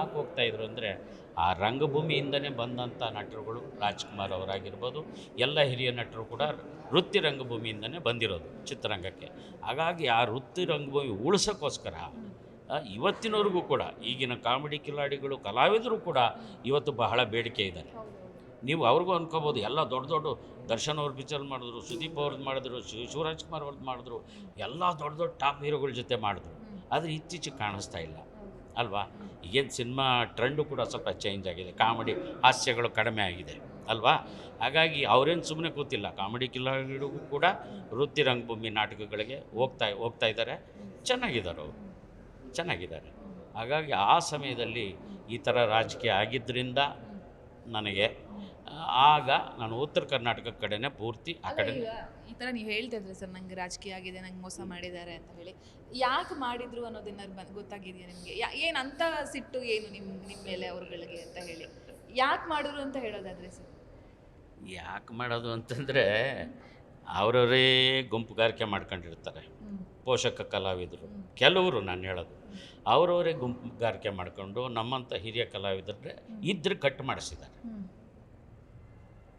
ಯಾಕೆ ಹೋಗ್ತಾಯಿದ್ರು ಅಂದರೆ ಆ ರಂಗಭೂಮಿಯಿಂದನೇ ಬಂದಂಥ ನಟರುಗಳು ರಾಜ್ಕುಮಾರ್ ಅವರಾಗಿರ್ಬೋದು, ಎಲ್ಲ ಹಿರಿಯ ನಟರು ಕೂಡ ವೃತ್ತಿ ರಂಗಭೂಮಿಯಿಂದನೇ ಬಂದಿರೋದು ಚಿತ್ರರಂಗಕ್ಕೆ. ಹಾಗಾಗಿ ಆ ವೃತ್ತಿ ರಂಗಭೂಮಿ ಉಳಿಸೋಕ್ಕೋಸ್ಕರ ಇವತ್ತಿನವರೆಗೂ ಕೂಡ, ಈಗಿನ ಕಾಮಿಡಿ ಕಿಲಾಡಿಗಳು, ಕಲಾವಿದರು ಕೂಡ ಇವತ್ತು ಬಹಳ ಬೇಡಿಕೆ ಇದ್ದಾರೆ ನೀವು ಅವ್ರಿಗೂ ಅನ್ಕೋಬೋದು, ಎಲ್ಲ ದೊಡ್ಡ ದೊಡ್ಡ ದರ್ಶನ್ ಅವ್ರ ಪಿಕ್ಚರ್ ಮಾಡಿದ್ರು, ಸುದೀಪ್ ಅವ್ರದ್ದು ಮಾಡಿದ್ರು ಶಿವ ಕುಮಾರ್ ಅವ್ರದ್ದು ಮಾಡಿದ್ರು, ಎಲ್ಲ ದೊಡ್ಡ ದೊಡ್ಡ ಟಾಪ್ ಹೀರೋಗಳ ಜೊತೆ ಮಾಡಿದ್ರು. ಆದರೆ ಇತ್ತೀಚೆಗೆ ಕಾಣಿಸ್ತಾ ಇಲ್ಲ. ಅಲ್ವಾ? ಈಗೇನು ಸಿನಿಮಾ ಟ್ರೆಂಡು ಕೂಡ ಸ್ವಲ್ಪ ಚೇಂಜ್ ಆಗಿದೆ. ಕಾಮಿಡಿ ಹಾಸ್ಯಗಳು ಕಡಿಮೆ ಆಗಿದೆ, ಅಲ್ವಾ? ಹಾಗಾಗಿ ಅವರೇನು ಸುಮ್ಮನೆ ಕೂತಿಲ್ಲ. ಕಾಮಿಡಿ ಕಿಲಾಡಿಗಳಿಗೂ ಕೂಡ ವೃತ್ತಿ ರಂಗಭೂಮಿ ನಾಟಕಗಳಿಗೆ ಹೋಗ್ತಾ ಹೋಗ್ತಾ ಇದ್ದಾರೆ. ಚೆನ್ನಾಗಿದ್ದಾರೆ ಅವರು. ಚೆನ್ನಾಗಿದ್ದಾರೆ. ಹಾಗಾಗಿ ಆ ಸಮಯದಲ್ಲಿ ಈ ಥರ ರಾಜಕೀಯ ಆಗಿದ್ದರಿಂದ ನನಗೆ ಆಗ ನಾನು ಉತ್ತರ ಕರ್ನಾಟಕ ಕಡೆನೇ ಪೂರ್ತಿ ಆ ಕಡೆ ಈಗ ಈ ಥರ ನೀವು ಹೇಳ್ತಿದ್ರೆ ಇದ್ರಿ ಸರ್ ನಂಗೆ ರಾಜಕೀಯ ಆಗಿದೆ ನಂಗೆ ಮೋಸ ಮಾಡಿದ್ದಾರೆ ಅಂತ ಹೇಳಿ. ಯಾಕೆ ಮಾಡಿದ್ರು ಅನ್ನೋದನ್ನ ಬಂದ್ ಗೊತ್ತಾಗಿದೆಯಾ ನಿಮಗೆ? ಏನು ಅಂತ ಸಿಟ್ಟು ಏನು ನಿಮ್ಮ ನಿಮ್ಮ ಮೇಲೆ ಅವ್ರಗಳಿಗೆ ಅಂತ ಹೇಳಿ? ಯಾಕೆ ಮಾಡಿದ್ರು ಅಂತ ಹೇಳೋದಾದ್ರೆ ಸರ್? ಯಾಕೆ ಮಾಡೋದು ಅಂತಂದರೆ ಅವರವರೇ ಗುಂಪುಗಾರಿಕೆ ಮಾಡ್ಕೊಂಡಿರ್ತಾರೆ. ಪೋಷಕ ಕಲಾವಿದರು. ಕೆಲವರು ನಾನು ಹೇಳೋದು. ಅವರವರೇ ಗುಂಪುಗಾರಿಕೆ ಮಾಡಿಕೊಂಡು ನಮ್ಮಂಥ ಹಿರಿಯ ಕಲಾವಿದರೇ ಇದ್ರೆ ಕಟ್ ಮಾಡಿಸಿದ್ದಾರೆ.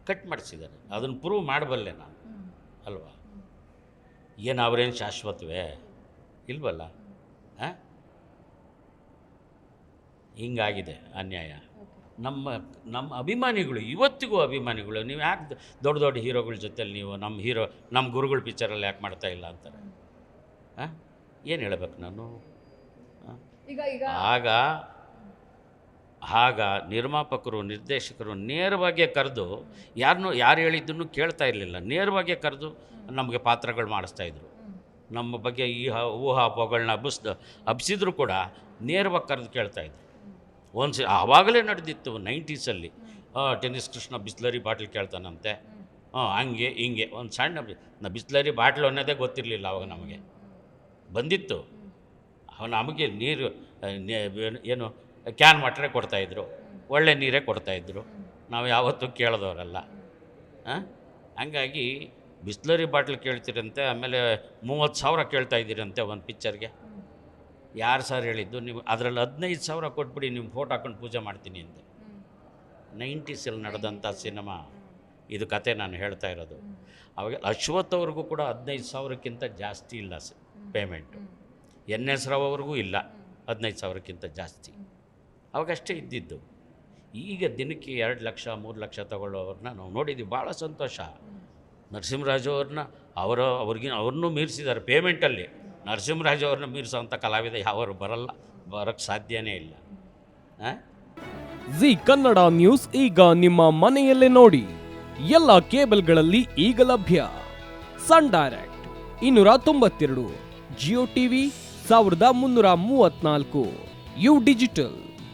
ಕಟ್ ಮಾಡಿಸಿದ್ದಾರೆ ಅದನ್ನು ಪ್ರೂವ್ ಮಾಡಬಲ್ಲೆ ನಾನು. ಅಲ್ವಾ? ಏನು ಅವರೇನು ಶಾಶ್ವತವೇ? ಇಲ್ವಲ್ಲ? ಹಾಂ? ಹಿಂಗಾಗಿದೆ ಅನ್ಯಾಯ. ನಮ್ಮ ನಮ್ಮ ಅಭಿಮಾನಿಗಳು ಇವತ್ತಿಗೂ ಅಭಿಮಾನಿಗಳು ನೀವು ಯಾಕೆ ದೊಡ್ಡ ದೊಡ್ಡ ಹೀರೋಗಳ ಜೊತೆಲಿ ನೀವು ನಮ್ಮ ಹೀರೋ ನಮ್ಮ ಗುರುಗಳ ಪಿಕ್ಚರಲ್ಲಿ ಯಾಕೆ ಮಾಡ್ತಾ ಇಲ್ಲ ಅಂತಾರೆ? ಹಾಂ? ಏನು ಹೇಳಬೇಕು ನಾನು? ಆಗ ಆಗ ನಿರ್ಮಾಪಕರು, ನಿರ್ದೇಶಕರು ನೇರವಾಗಿ ಕರೆದು ಯಾರನ್ನೂ ಯಾರು ಹೇಳಿದ್ದನ್ನು ಕೇಳ್ತಾ ಇರಲಿಲ್ಲ. ನೇರವಾಗಿ ಕರೆದು ನಮಗೆ ಪಾತ್ರಗಳು ಮಾಡಿಸ್ತಾಯಿದ್ರು ನಮ್ಮ ಬಗ್ಗೆ ಈ ಊಹಾಪೋಗಳನ್ನ ಹಬ್ಬಿಸ್ದು ಹಬ್ಬಿಸಿದ್ರು ಕೂಡ ನೇರವಾಗಿ ಕರೆದು ಕೇಳ್ತಾಯಿದ್ರು ಒಂದು ಸಿ, ಆವಾಗಲೇ ನಡೆದಿತ್ತು ನೈಂಟೀಸಲ್ಲಿ. ಟೆನ್ನಿಸ್ ಕೃಷ್ಣ ಬಿಸ್ಲರಿ ಬಾಟ್ಲ್ ಕೇಳ್ತಾನಂತೆ. ಹಾಂ ಹಂಗೆ, ಹಿಂಗೆ, ಒಂದು ಸಣ್ಣ ನಾ, ಬಿಸ್ಲರಿ ಬಾಟ್ಲು ಅನ್ನೋದೇ ಗೊತ್ತಿರಲಿಲ್ಲ ಅವಾಗ ನಮಗೆ. ಬಂದಿತ್ತು. ನಮಗೆ ನೀರು ಏನು ಕ್ಯಾನ್ ವಾಟ್ರೇ ಕೊಡ್ತಾಯಿದ್ರು ಒಳ್ಳೆ ನೀರೇ ಕೊಡ್ತಾಯಿದ್ರು ನಾವು ಯಾವತ್ತೂ ಕೇಳಿದವರಲ್ಲ. ಹಂಗಾಗಿ ಬಿಸ್ಲರಿ ಬಾಟ್ಲ್ ಕೇಳ್ತೀರಂತೆ, ಆಮೇಲೆ ಮೂವತ್ತು ಸಾವಿರ ಕೇಳ್ತಾ ಇದ್ದೀರಂತೆ ಒಂದು ಪಿಕ್ಚರ್ಗೆ. ಯಾರು ಸರ್ ಹೇಳಿದ್ದು? ನೀವು ಅದರಲ್ಲಿ ಹದಿನೈದು ಸಾವಿರ ಕೊಟ್ಬಿಡಿ ನಿಮ್ಮ ಫೋಟೋ ಹಾಕೊಂಡು ಪೂಜೆ ಮಾಡ್ತೀನಿ ಅಂತ ನೈಂಟೀಸಲ್ಲಿ ನಡೆದಂಥ ಸಿನಿಮಾ, ಇದು ಕತೆ ನಾನು ಹೇಳ್ತಾ ಇರೋದು. ಅವಾಗ ಅಶ್ವಥ್ ಅವ್ರಿಗೂ ಕೂಡ ಹದಿನೈದು ಸಾವಿರಕ್ಕಿಂತ ಜಾಸ್ತಿ ಇಲ್ಲ sir payment N S Rao ಅವ್ರಿಗೂ ಇಲ್ಲ ಹದಿನೈದು ಸಾವಿರಕ್ಕಿಂತ ಜಾಸ್ತಿ. ಅವಾಗಷ್ಟೇ ಇದ್ದಿದ್ದು. ಈಗ ದಿನಕ್ಕೆ ಎರಡು ಲಕ್ಷ, ಮೂರು ಲಕ್ಷ ತಗೊಳ್ಳೋವ್ರನ್ನ ನಾವು ನೋಡಿದ್ದೀವಿ. ಭಾಳ ಸಂತೋಷ. ನರಸಿಂಹರಾಜು ಅವ್ರನ್ನ ಅವರ ಅವ್ರಿಗಿನ ಅವ್ರನ್ನೂ ಮೀರಿಸಿದ್ದಾರೆ ಪೇಮೆಂಟಲ್ಲಿ. ನರಸಿಂಹರಾಜು ಅವ್ರನ್ನ ಮೀರಿಸೋವಂಥ ಕಲಾವಿದ ಯಾವರು ಬರಲ್ಲ, ಬರೋಕ್ಕೆ ಸಾಧ್ಯನೇ ಇಲ್ಲ. ಜಿ ಕನ್ನಡ ನ್ಯೂಸ್ ಈಗ ನಿಮ್ಮ ಮನೆಯಲ್ಲೇ ನೋಡಿ. ಎಲ್ಲ ಕೇಬಲ್ಗಳಲ್ಲಿ ಈಗ ಲಭ್ಯ. ಸನ್ ಡೈರೆಕ್ಟ್ ಇನ್ನೂರ ತೊಂಬತ್ತೆರಡು, ಜಿಯೋ ಟಿವಿ ಸಾವಿರದ ಮುನ್ನೂರ ಮೂವತ್ನಾಲ್ಕು ಯು ಡಿಜಿಟಲ್.